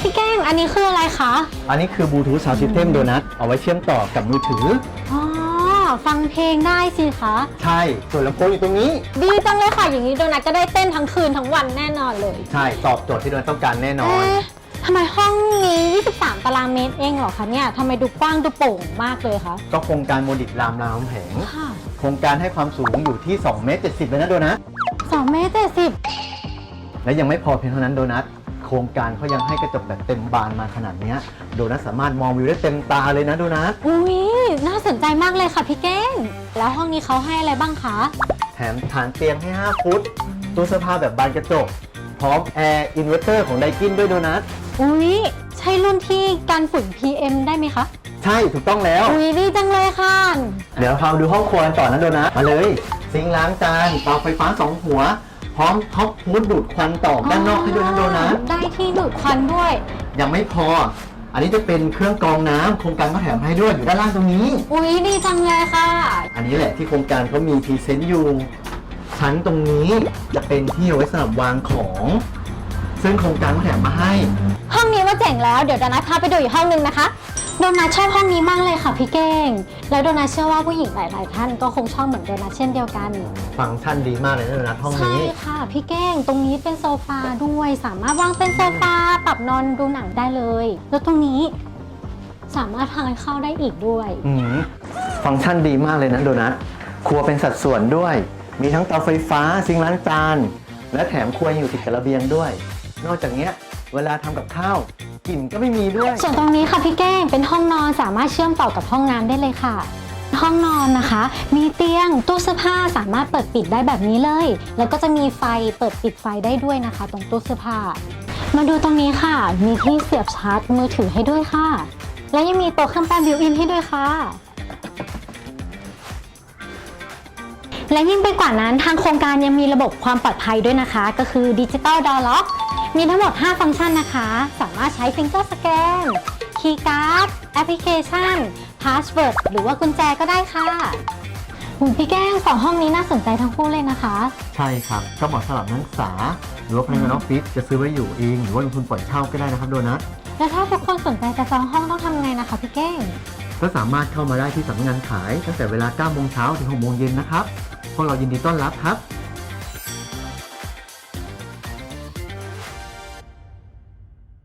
พี่แก้งอันนี้คืออะไรคะอันนี้คือบลูทูธซาวด์ซิสเต็มโดนัทเอาไว้เชื่อมต่อกับมือถือ อ๋อฟังเพลงได้สิคะใช่ ส่วนลำโพงอยู่ตรงนี้ ดีจังเลยค่ะอย่างนี้โดนัทก็ได้เต้นทั้งคืนทั้งวันแน่นอนเลยใช่ ตอบโจทย์ที่โดนัทต้องการแน่นอน เอ๊ะทำไมห้องนี้ 23 ตารางเมตรเองเหรอคะเนี่ยทำไมดูกว้างดูโปร่งมากเลยคะก็โครงการโมดิตรามรามคำแหงค่ะโครงการให้ความสูงอยู่ที่2เมตร70เลยนะโดนัท2เมตรเจ็ดสิบและยังไม่พอเพียงเท่านั้นโดนัทโครงการเขายังให้กระจกแบบเต็มบานมาขนาดเนี้ยโดนัทสามารถมองวิวได้เต็มตาเลยนะโดนัทอุ้ยน่าสนใจมากเลยค่ะพี่แก้ง แล้วห้องนี้เขาให้อะไรบ้างคะ แถมฐานเตียงให้ 5 ฟุตตู้เสื้อผ้าแบบบานกระจก พร้อมแอร์อินเวอร์เตอร์ของไดกินด้วยโดนัทอุ้ยใช่รุ่นที่กันฝุ่น PM ได้ไหมคะ ใช่ถูกต้องแล้ว อุ้ยดีจังเลยค่ะ เดี๋ยวพาไปดูห้องครัวกันต่อนะโดนัทมาเลย ซิงค์ล้างจานเตาไฟฟ้า2หัว พร้อมท็อปฮูดดูดควันต่อด้านนอกให้ด้วยนะโดนัทได้ที่ดูดควันด้วย ยังไม่พอ อันนี้จะเป็นเครื่องกรองน้ำโครงการก็แถมให้ด้วยอยู่ด้านล่างตรงนี้ อุ้ยดีจังเลยค่ะ อันนี้แหละที่โครงการเขามีพรีเซนต์อยู่ชั้นตรงนี้จะเป็นที่เอาไว้สำหรับวางของ ซึ่งโครงการก็แถมมาให้ห้อง นี้ว่าเจ๋งแล้ว เดี๋ยวโดนัทพาไปดูอีกห้องนึงนะคะ โดนัทชอบห้องนี้มากเลยค่ะพี่เก้ง แล้วโดนัทเชื่อว่าผู้หญิงหลาย ๆ ท่านก็คงชอบเหมือนโดนัทเช่นเดียวกัน ฟังก์ชันดีมากเลยนะโดนัทห้องใช่นี้ ค่ะ พี่เก้ง ตรงนี้เป็นโซฟาด้วย สามารถวางเป็นโซฟาปรับนอนดูหนังได้เลย แล้วตรงนี้สามารถทานข้าวได้อีกด้วย อืมฟังก์ชันดีมากเลยนะโดนัท ครัวเป็นสัดส่วนด้วย มีทั้งเตาไฟฟ้าซิงค์ล้างจาน และแถมครัวยังอยู่ติดกับระเบียงด้วย นอกจากเนี้ย เวลาทำกับข้าวกลิ่นก็ไม่มีด้วย ส่วนตรงนี้ค่ะพี่แก้งเป็นห้องนอนสามารถเชื่อมต่อกับห้องน้ำได้เลยค่ะ ห้องนอนนะคะ มีเตียงตู้เสื้อผ้าสามารถเปิดปิดได้แบบนี้เลย แล้วก็จะมีไฟเปิดปิดไฟได้ด้วยนะคะ ตรงตู้เสื้อผ้า มาดูตรงนี้ค่ะ มีที่เสียบชาร์จมือถือให้ด้วยค่ะ และยังมีโต๊ะเครื่องแป้งบิวอินให้ด้วยค่ะและยิ่งไปกว่านั้นทางโครงการยังมีระบบความปลอดภัยด้วยนะคะ ก็คือดิจิตอลดอ r ล็อก มีทั้งหมด 5 ฟังก์ชันนะคะ สามารถใช้ฟิงเกอร์สแกน คีย์การ์ด แอปพลิเคชัน พาสเวิร์ด หรือว่ากุญแจก็ได้ค่ะหุยพี่แก้งสองห้องนี้น่าสนใจทั้งคู่เลยนะคะ ใช่ครับ ก็เหมาะสำหรับนักศึกษา หรือว่าพนักงานออฟฟิศจะซื้อไว้อยู่เอง หรือว่าลงทุนปล่อยเช่าก็ได้นะครับโดนัทแล้วถ้าทุกคนสนใจจะจองห้องต้องทำไงนะคะพี่แก้ง ก็สามารถเข้ามาได้ที่สำนักงานขายตั้งแต่เวลา9โมงเช้าถึง6โมงเย็นนะครับ พวกเรายินดีต้อนรับครับ